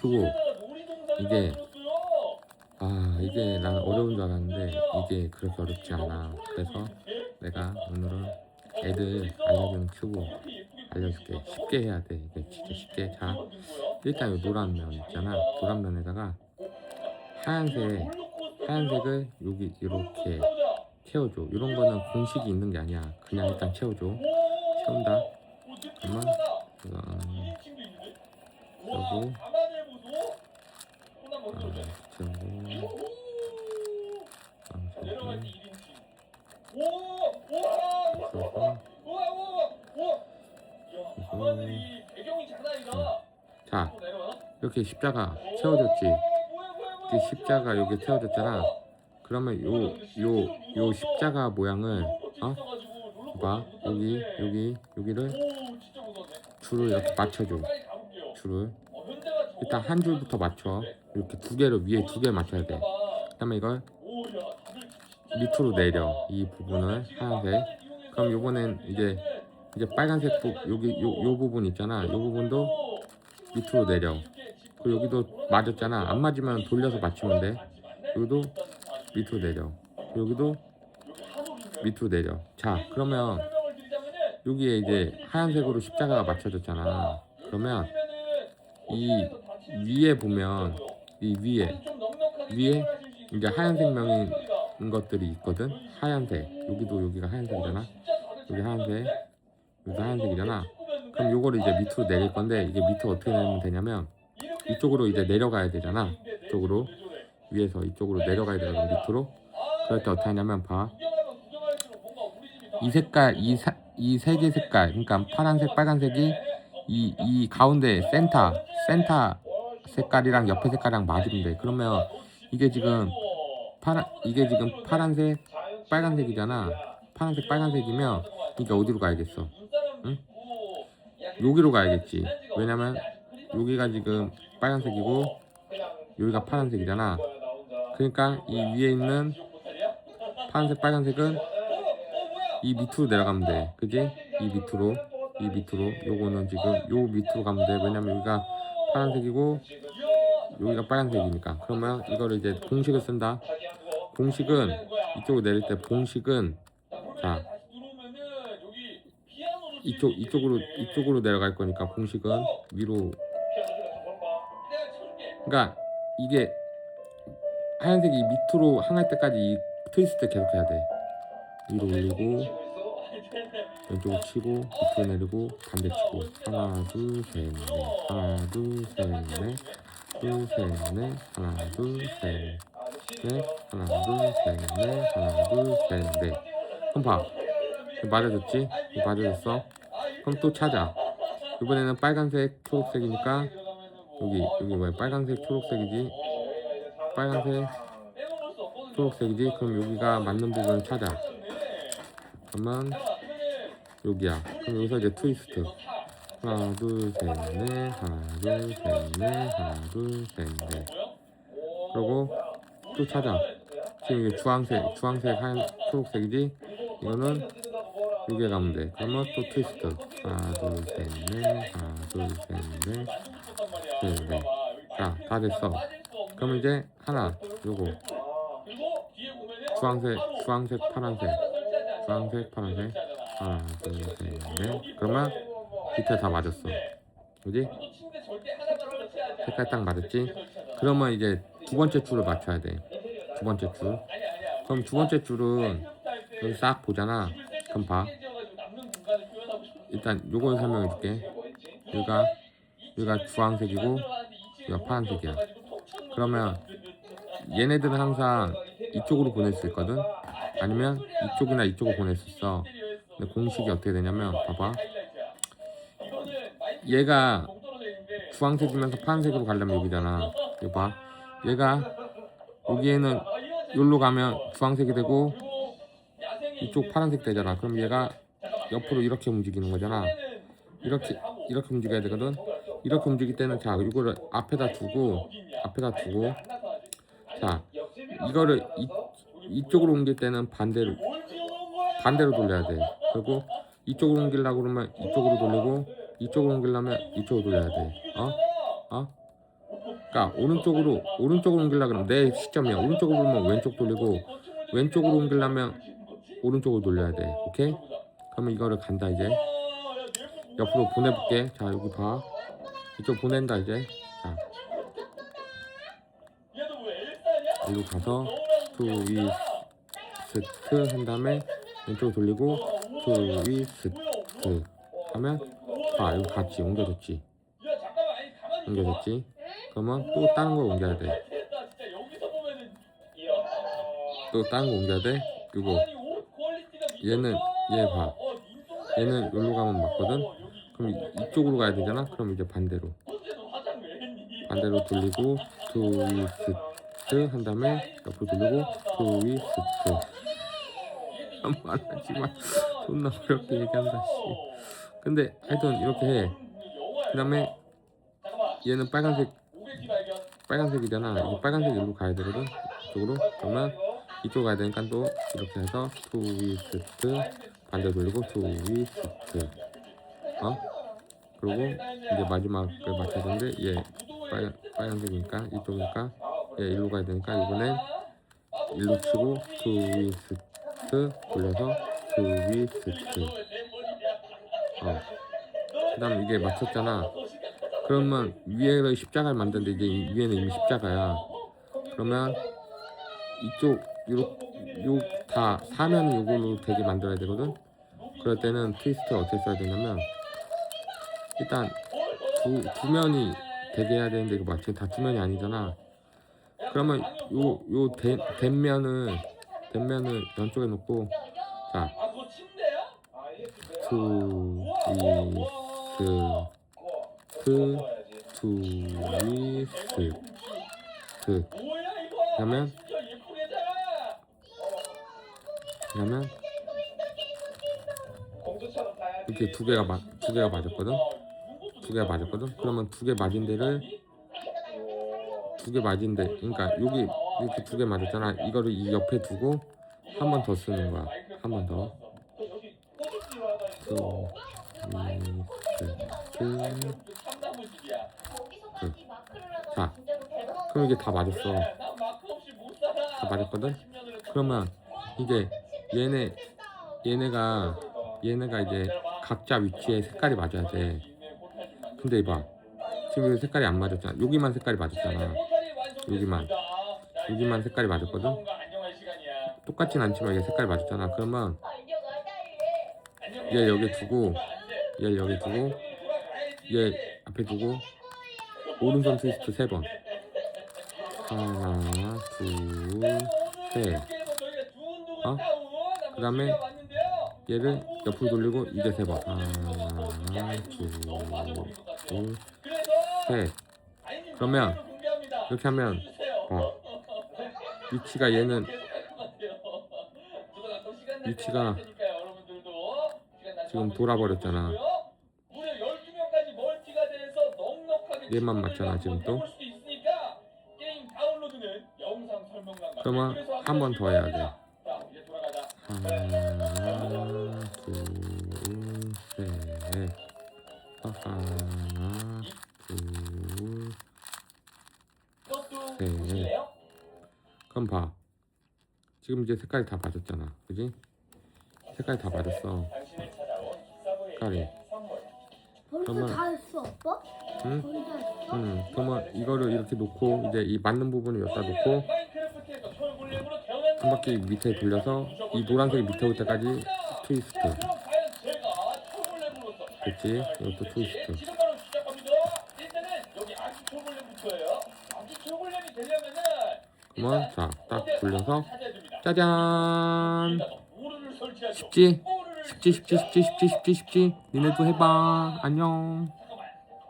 큐브 이게 아 이게 난 어려운 줄 알았는데 이게 그렇게 어렵지 않아. 그래서 내가 오늘은 애들 알려주는 큐브 알려줄게. 쉽게 해야 돼. 이게 진짜 쉽게. 자 일단 이 노란 면 있잖아. 노란 면에다가 하얀색 하얀색을 여기 이렇게 채워줘. 이런 거는 공식이 있는 게 아니야. 그냥 일단 채워줘. 채운다. 그러면 이거 음, 그리고 자 이렇게 십자가 채워줬지 이렇게 십자가 여기 채워졌잖아 그러면 요 요 요 십자가 모양을 어? 봐 여기 여기 여기를 줄을 이렇게 맞춰줘 줄을 일단 한 줄부터 맞춰 이렇게 두 개를 위에 두 개 맞춰야 돼 그 다음에 이걸 밑으로 내려. 이 부분을 하얀색. 그럼 요번엔 이제 이제 빨간색 부 여기 요, 요 부분 있잖아. 요 부분도 밑으로 내려. 그 여기도 맞았잖아. 안 맞으면 돌려서 맞추면 돼. 여기도 밑으로 내려. 여기도 밑으로 내려. 자 그러면 여기에 이제 하얀색으로 십자가가 맞춰졌잖아. 그러면 이 위에 보면 이 위에 위에 이제 하얀색 명인 것들이 있거든. 하얀색. 여기도 여기가 하얀색이잖아 여기 하얀색. 여기도 하얀색이잖아 그럼 요거를 이제 밑으로 내릴 건데 이게 밑으로 어떻게 내리면 되냐면 이쪽으로 이제 내려가야 되잖아. 이쪽으로. 위에서 이쪽으로 내려가야 되거든 밑으로. 그럴 때 어떻게 하냐면 봐. 이 색깔 이세 개 색깔 그러니까 파란색 빨간색이 이, 이 가운데 센터 센터 색깔이랑 옆에 색깔이랑 맞으면 돼. 그러면 이게 지금 파란 이게 지금 파란색 빨간색이잖아. 파란색 빨간색이면 이게 어디로 가야겠어? 응? 여기로 가야겠지. 왜냐면 여기가 지금 빨간색이고 여기가 파란색이잖아. 그러니까 이 위에 있는 파란색 빨간색은 이 밑으로 내려가면 돼. 그지? 이 밑으로 이 밑으로. 요거는 지금 요 밑으로 가면 돼. 왜냐면 여기가 파란색이고 여기가 빨간색이니까. 그러면 이거를 이제 공식을 쓴다 공식은 이쪽으로 내릴 때 공식은 자 이쪽 이쪽으로 이쪽으로 내려갈 거니까 공식은 위로. 그러니까 이게 하얀색이 밑으로 향할 때까지 이 트위스트 계속 해야 돼. 위로 올리고 왼쪽으로 치고 밑으로 내리고 반대 치고. 하나 둘셋넷. 하나 둘셋넷. 둘셋넷. 하나 둘셋 넷 하나 둘셋넷 하나 둘셋넷. 그럼 봐 맞아졌지? 맞아졌어? 그럼 또 찾아. 이번에는 빨간색 초록색이니까 여기 여기 뭐야? 빨간색 초록색이지? 빨간색 초록색이지? 그럼 여기가 맞는 부분을 찾아. 그러면 여기야. 그럼 여기서 이제 트위스트. 하나 둘셋넷 하나 둘셋넷 하나 둘셋넷. 그리고 또 찾아 지금 이게 주황색 주황색 하얀 초록색이지? 이거는 여기에 가면 돼. 그러면 또 트위스트. 하나 둘셋넷. 하나 둘셋넷. 넷넷. 자다 됐어. 그럼 이제 하나 요거. 주황색 주황색 파란색. 주황색 파란색. 하나 둘셋넷. 그러면 밑에 다 맞았어. 그지? 색깔 딱 맞았지? 그러면 이제 두 번째 줄을 맞춰야 돼. 두 번째 줄. 그럼 두 번째 줄은 여기 싹 보잖아. 그럼 봐. 일단 요걸 설명해 줄게. 여기가 여기가 주황색이고 여기가 파란색이야. 그러면 얘네들은 항상 이쪽으로 보낼 수 있거든? 아니면 이쪽이나 이쪽으로 보낼 수 있어. 근데 공식이 어떻게 되냐면 봐봐. 얘가 주황색이면서 파란색으로 가려면 여기잖아. 이거 봐 얘가 여기에는 여기로 가면 주황색이 되고 이쪽 파란색 되잖아. 그럼 얘가 옆으로 이렇게 움직이는 거잖아. 이렇게 이렇게 움직여야 되거든. 이렇게 움직일 때는 자 이거를 앞에다 두고 앞에다 두고. 자 이거를 이, 이쪽으로 옮길 때는 반대로 반대로 돌려야 돼. 그리고 이쪽으로 옮기려고 그러면 이쪽으로 돌리고 이쪽으로 옮기려면 이쪽으로 돌려야 돼. 어? 어? 그러니까 오른쪽으로 오른쪽으로 옮기려 그러면 내 시점이야. 오른쪽으로 보면 왼쪽 돌리고 왼쪽으로 옮기려면 오른쪽으로 돌려야 돼. 오케이? 그러면 이거를 간다 이제. 옆으로 보내볼게. 자 여기 봐. 이쪽 보낸다 이제. 자 일로 가서 트위스트 한 다음에 왼쪽 돌리고 트위스트 하면 봐 이거 같이 옮겨졌지. 옮겨졌지. 그러면 또 다른 걸 옮겨야 돼. 또 다른 거 옮겨야 돼. 이거 얘는 얘 봐. 얘는 여기로 가면 맞거든. 그럼 이- 이쪽으로 가야 되잖아. 그럼 이제 반대로 반대로 돌리고 트위스트 한 다음에 옆으로 돌리고 트위스트. 한번 하지만 존나 어렵게 얘기한다 씨. 근데 하여튼 이렇게 해. 그 다음에 얘는 빨간색 빨간색이잖아. 이 빨간색 일로 가야 되거든. 이쪽으로. 그러면 이쪽 가야 되니까 또 이렇게 해서 트위스트 반대 돌리고 트위스트. 어? 그리고 이제 마지막을 맞춰야 되는데 얘 빨간 빨간색이니까 이쪽이니까 얘 일로 가야 되니까 이번엔 일로 치고 트위스트 돌려서 트위스트. 어. 그 다음 이게 맞췄잖아. 그러면 위에를 십자가를 만드는데 이제 이- 위에는 이미 십자가야. 그러면 이쪽 요요다 사면 요걸로 되게 만들어야 되거든. 그럴 때는 트위스트 어떻게 써야 되냐면 일단 두, 두 면이 되게 해야 되는데 이거 마치 다두 면이 아니잖아. 그러면 요요 된 면을 된 면을 양쪽에 놓고 자 트위스트 트위스트 그러면 그러면 이렇게 두 개가 맞, 두 개가 맞았거든. 두 개가 맞았거든. 그러면 두 개 맞은 데를 두 개 맞은 데, 그러니까 여기 이렇게 두 개 맞았잖아. 이거를 이 옆에 두고 한 번 더 쓰는 거야. 한 번 더. 트위스트. 자, 그럼 이게 다 맞았어. 다 맞았거든. 그러면 이게 얘네 얘네가 얘네가 이제 각자 위치에 색깔이 맞아야 돼. 근데 이봐. 지금 색깔이 안 맞았잖아. 여기만 색깔이 맞았잖아. 여기만. 여기만 색깔이 맞았거든. 똑같진 않지만 얘 색깔이 맞았잖아. 그러면 얘 여기 두고 얘 여기 두고 얘 앞에 두고 오른손 트위스트 세 번. 하나, 둘, 셋. 어? 그 다음에 얘를 옆으로 돌리고 이제 세 번. 하나, 둘, 둘, 셋. 그러면 이렇게 하면 어 위치가 얘는 위치가 지금 돌아버렸잖아. 얘만 맞잖아 지금 또. 그러면 한 번 더 해야 돼. 하나, 둘, 셋. 어, 하나, 둘, 셋. 그럼 봐. 지금 이제 색깔이 다 맞았잖아. 그지? 색깔이 다 맞았어. 색깔이. 벌써 다 했어, 아빠? 응? 응. 그러면 이거를 이렇게 놓고 이제 이 맞는 부분을 여기다 놓고 한 바퀴 밑에 돌려서 이 노란색이 밑에 올 때까지 트위스트. 됐지? 이것도 트위스트. 지금 바로 시작합니다. 일단은 여기 아기 초골렘부터예요. 아기 초골렘이 되려면은 그러면 자, 딱 돌려서. 짜잔! 쉽지? 쉽지 쉽지 쉽지 쉽지 쉽지 쉽지 니네도 해봐 안녕